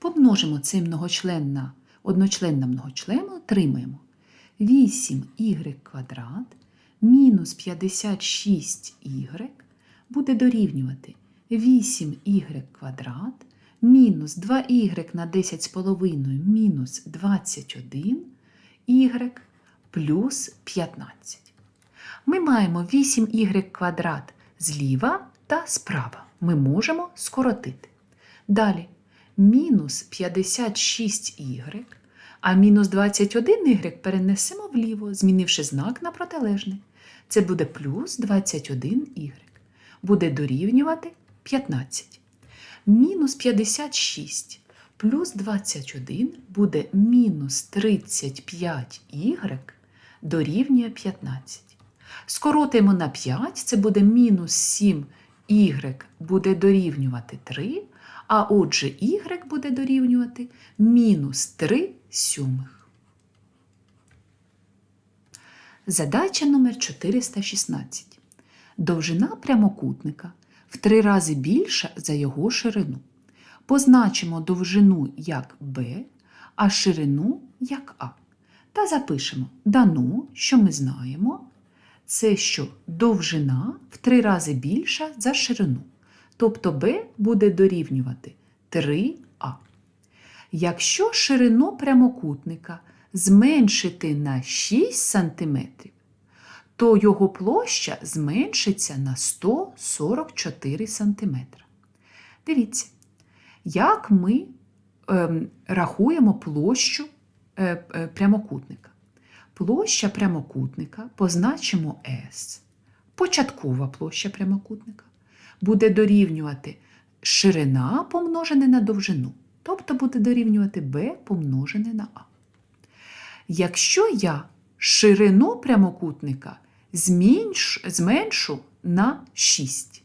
Помножимо цей многочлен на одночлен отримаємо 8y квадрат мінус 56y буде дорівнювати 8y квадрат мінус 2y на 10 з половиною мінус 21 y плюс 15. Ми маємо 8y квадрат зліва та справа. Ми можемо скоротити. Далі мінус 56y, а мінус 21y перенесемо вліво, змінивши знак на протилежний. Це буде плюс 21y. Буде дорівнювати 15. Мінус 56 плюс 21 буде мінус 35y дорівнює 15. Скоротимо на 5, це буде мінус 7y буде дорівнювати 3, а отже y буде дорівнювати мінус 3 сьомих. Задача номер 416. Довжина прямокутника в три рази більша за його ширину. Позначимо довжину як b, а ширину як а. Та запишемо дано, що ми знаємо, це що довжина в три рази більша за ширину. Тобто b буде дорівнювати 3а. Якщо ширину прямокутника зменшити на 6 см, то його площа зменшиться на 144 см. Дивіться, як ми ем, рахуємо площу е, е, прямокутника. Площа прямокутника позначимо S, початкова площа прямокутника, буде дорівнювати ширина помножене на довжину, тобто буде дорівнювати b помножене на А. Якщо я ширину прямокутника зменш, зменшу на 6,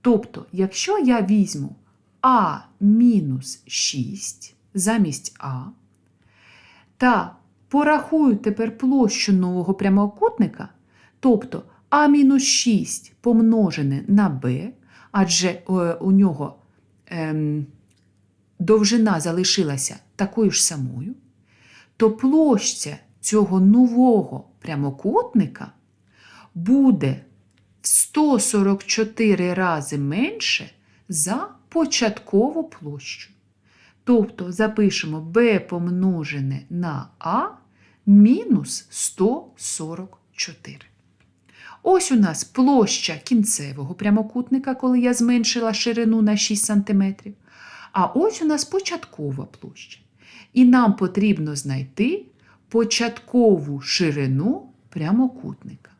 тобто, якщо я візьму А мінус 6 замість А, та порахую тепер площу нового прямокутника, тобто А-6 помножене на Б, адже е, у нього ем, довжина залишилася такою ж самою, то площа цього нового прямокутника буде в 144 рази менше за початкову площу. Тобто запишемо b помножене на а мінус 144. Ось у нас площа кінцевого прямокутника, коли я зменшила ширину на 6 см. А ось у нас початкова площа. І нам потрібно знайти початкову ширину прямокутника.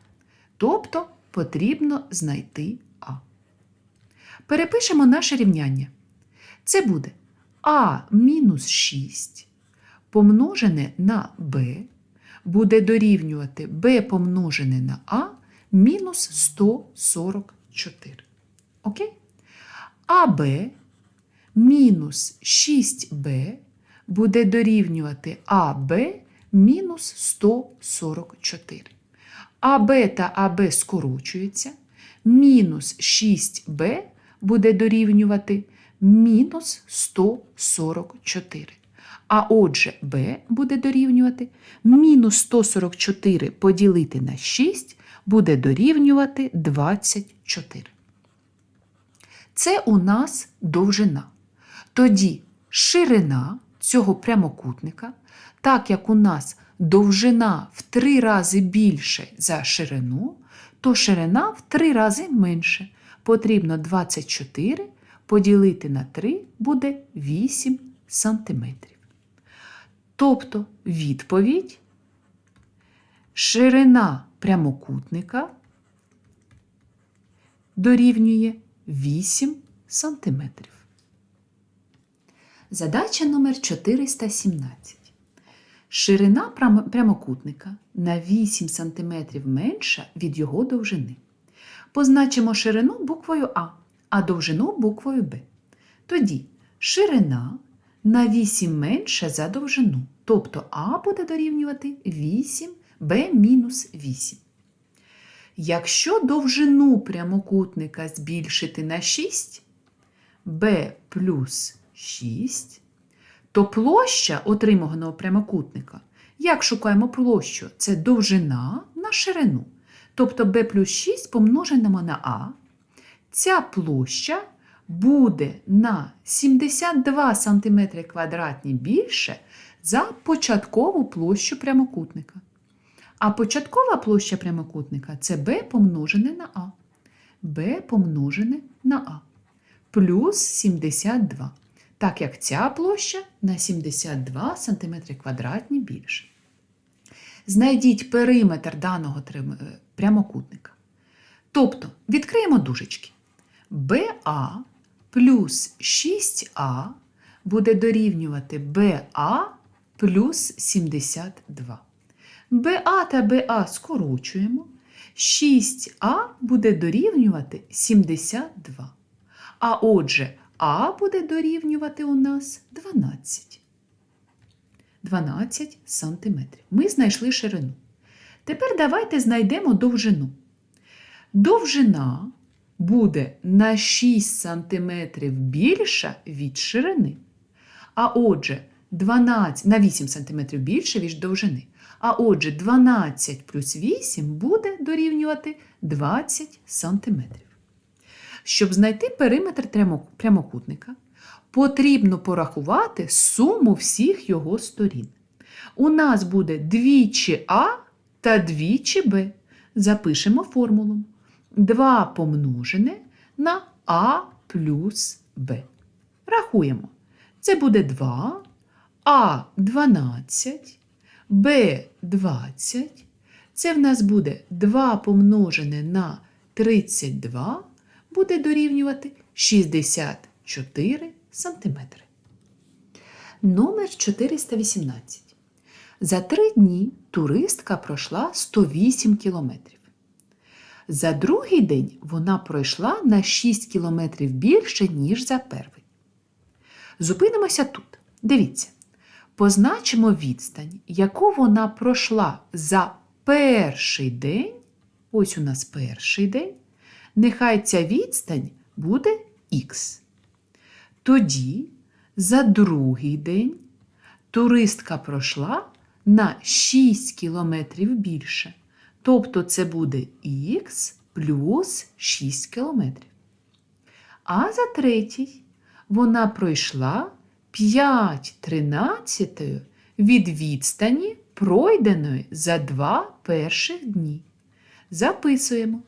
Тобто потрібно знайти А. Перепишемо наше рівняння. Це буде А мінус 6 помножене на Б буде дорівнювати Б помножене на А мінус 144. Окей? АБ мінус 6Б буде дорівнювати АБ мінус 144. АБ та АБ скорочуються. Мінус 6Б буде дорівнювати мінус 144. А отже, b буде дорівнювати мінус 144 поділити на 6 буде дорівнювати 24. Це у нас довжина. Тоді ширина цього прямокутника, так як у нас довжина в три рази більше за ширину, то ширина в три рази менше. Потрібно 24 поділити на 3 буде 8 сантиметрів. Тобто відповідь ширина прямокутника дорівнює 8 сантиметрів. Задача номер 417. Ширина прямокутника на 8 см менша від його довжини. Позначимо ширину буквою А, а довжину буквою Б. Тоді ширина на 8 менша за довжину. Тобто А буде дорівнювати 8, Б мінус 8. Якщо довжину прямокутника збільшити на 6, b плюс 6, то площа отриманого прямокутника. Як шукаємо площу? Це довжина на ширину. Тобто b плюс 6 помножимо на а. Ця площа буде на 72 см квадратні більше за початкову площу прямокутника. А початкова площа прямокутника це b помножене на а. b помножене на а. Плюс 72. Так як ця площа на 72 см квадратні більше. Знайдіть периметр даного е, прямокутника. Тобто відкриємо дужечки. BA плюс 6А буде дорівнювати BA плюс 72. BA та BA скорочуємо. 6А буде дорівнювати 72. А отже, А буде дорівнювати у нас 12. 12 сантиметрів. Ми знайшли ширину. Тепер давайте знайдемо довжину. Довжина буде на 6 см більша від ширини. А отже, 12 на 8 см більше від довжини. А отже, 12 плюс 8 буде дорівнювати 20 см. Щоб знайти периметр прямокутника, потрібно порахувати суму всіх його сторін. У нас буде двічі А та двічі Б. Запишемо формулу. 2 помножене на А плюс Б. Рахуємо. Це буде 2, А 12, Б 20. Це в нас буде 2 помножене на 32, буде дорівнювати 64 сантиметри. Номер 418. За три дні туристка пройшла 108 кілометрів. За другий день вона пройшла на 6 кілометрів більше, ніж за перший. Зупинимося тут. Дивіться. Позначимо відстань, яку вона пройшла за перший день. Ось у нас перший день. Нехай ця відстань буде х. Тоді за другий день туристка пройшла на 6 кілометрів більше. Тобто це буде х плюс 6 кілометрів. А за третій вона пройшла 5 тринадцятою від відстані, пройденої за два перших дні. Записуємо.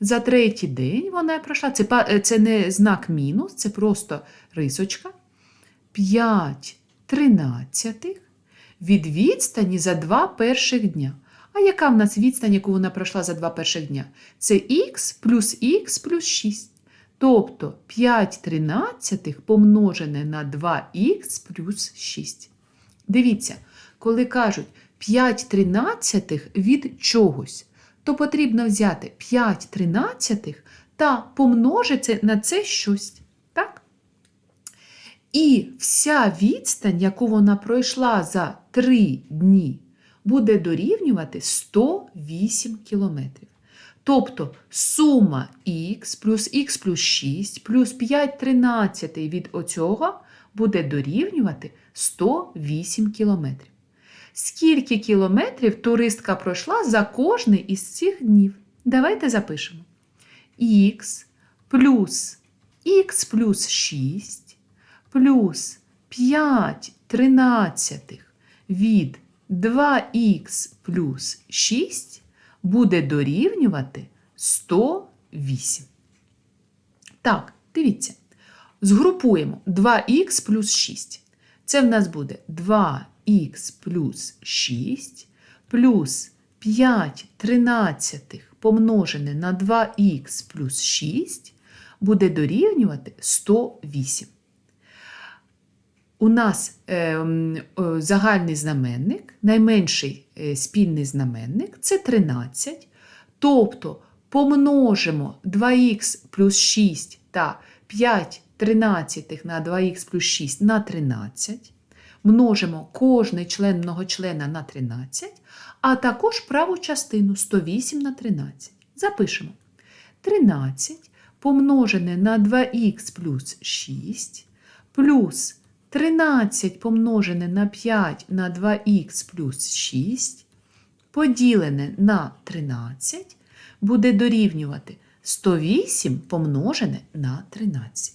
За третій день вона пройшла. Це, е, це не знак мінус, це просто рисочка. 5 тринадцятих від відстані за два перших дня. А яка в нас відстань, яку вона пройшла за два перших дня? Це х плюс х плюс 6. Тобто 5 тринадцятих помножене на 2х плюс 6. Дивіться, коли кажуть 5 тринадцятих від чогось, то потрібно взяти 5 тринадцятих та помножити на це щось. І вся відстань, яку вона пройшла за 3 дні, буде дорівнювати 108 кілометрів. Тобто сума х плюс х плюс 6 плюс 5 тринадцятий від оцього буде дорівнювати 108 кілометрів. Скільки кілометрів туристка пройшла за кожний із цих днів? Давайте запишемо. х плюс х плюс 6 плюс 5 тринадцятих від 2х плюс 6 буде дорівнювати 108. Так, дивіться. Згрупуємо 2х плюс 6. Це в нас буде 2х плюс 6 плюс 5 тринадцятих помножене на 2х плюс 6 буде дорівнювати 108. У нас е, е, загальний знаменник, найменший е, спільний знаменник це 13. Тобто помножимо 2х плюс 6 та 5 тринадцятих на 2х плюс 6 на 13. Множимо кожний член многочлена на 13, а також праву частину 108 на 13. Запишемо. 13 помножене на 2х плюс 6 плюс 13 помножене на 5 на 2х плюс 6 поділене на 13 буде дорівнювати 108 помножене на 13.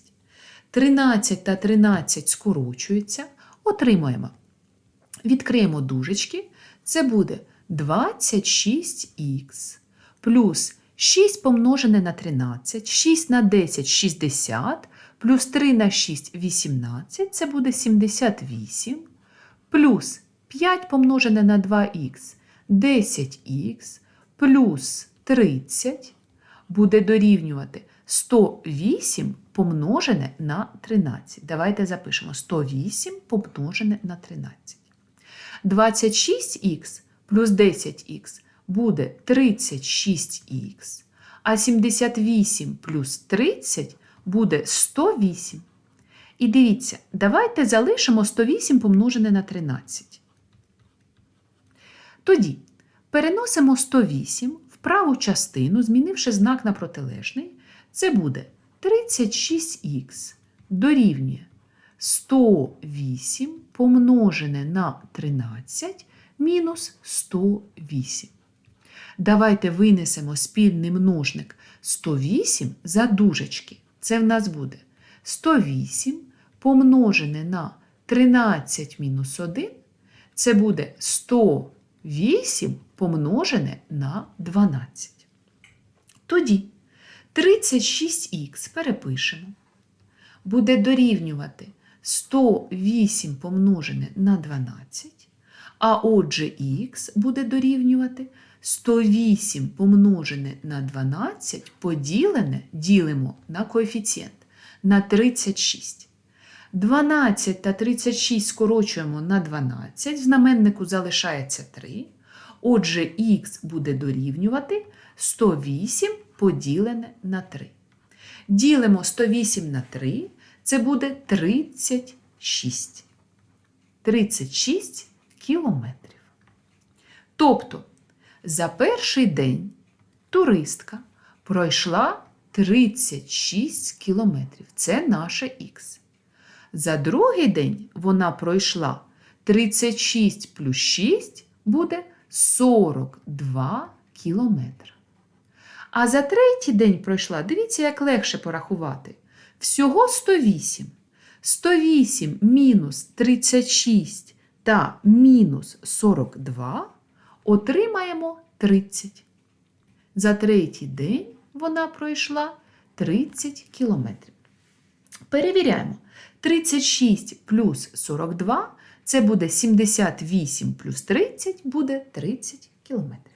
13 та 13 скорочуються, отримаємо. Відкриємо дужечки, це буде 26х плюс 6 помножене на 13, 6 на 10 – 60, плюс 3 на 6 – 18, це буде 78, плюс 5 помножене на 2х – 10х, плюс 30 буде дорівнювати 108 помножене на 13. Давайте запишемо 108 помножене на 13. 26х плюс 10х буде 36х, а 78 плюс 30 буде 108. І дивіться, давайте залишимо 108 помножене на 13. Тоді переносимо 108 в праву частину, змінивши знак на протилежний. Це буде 36х дорівнює 108 помножене на 13 мінус 108. Давайте винесемо спільний множник 108 за дужечки. Це в нас буде 108 помножене на 13 мінус 1. Це буде 108 помножене на 12. Тоді 36х перепишемо. Буде дорівнювати 108 помножене на 12. А отже, х буде дорівнювати 108 помножене на 12 поділене ділимо на коефіцієнт на 36. 12 та 36 скорочуємо на 12, в знаменнику залишається 3. Отже, х буде дорівнювати 108 поділене на 3. Ділимо 108 на 3, це буде 36. 36 кілометрів. Тобто, за перший день туристка пройшла 36 кілометрів. Це наша х. За другий день вона пройшла 36 плюс 6 буде 42 кілометри. А за третій день пройшла, дивіться, як легше порахувати. Всього 108. 108 мінус 36 та мінус 42 отримаємо 30. За третій день вона пройшла 30 кілометрів. Перевіряємо. 36 плюс 42 це буде 78 плюс 30 буде 30 кілометрів.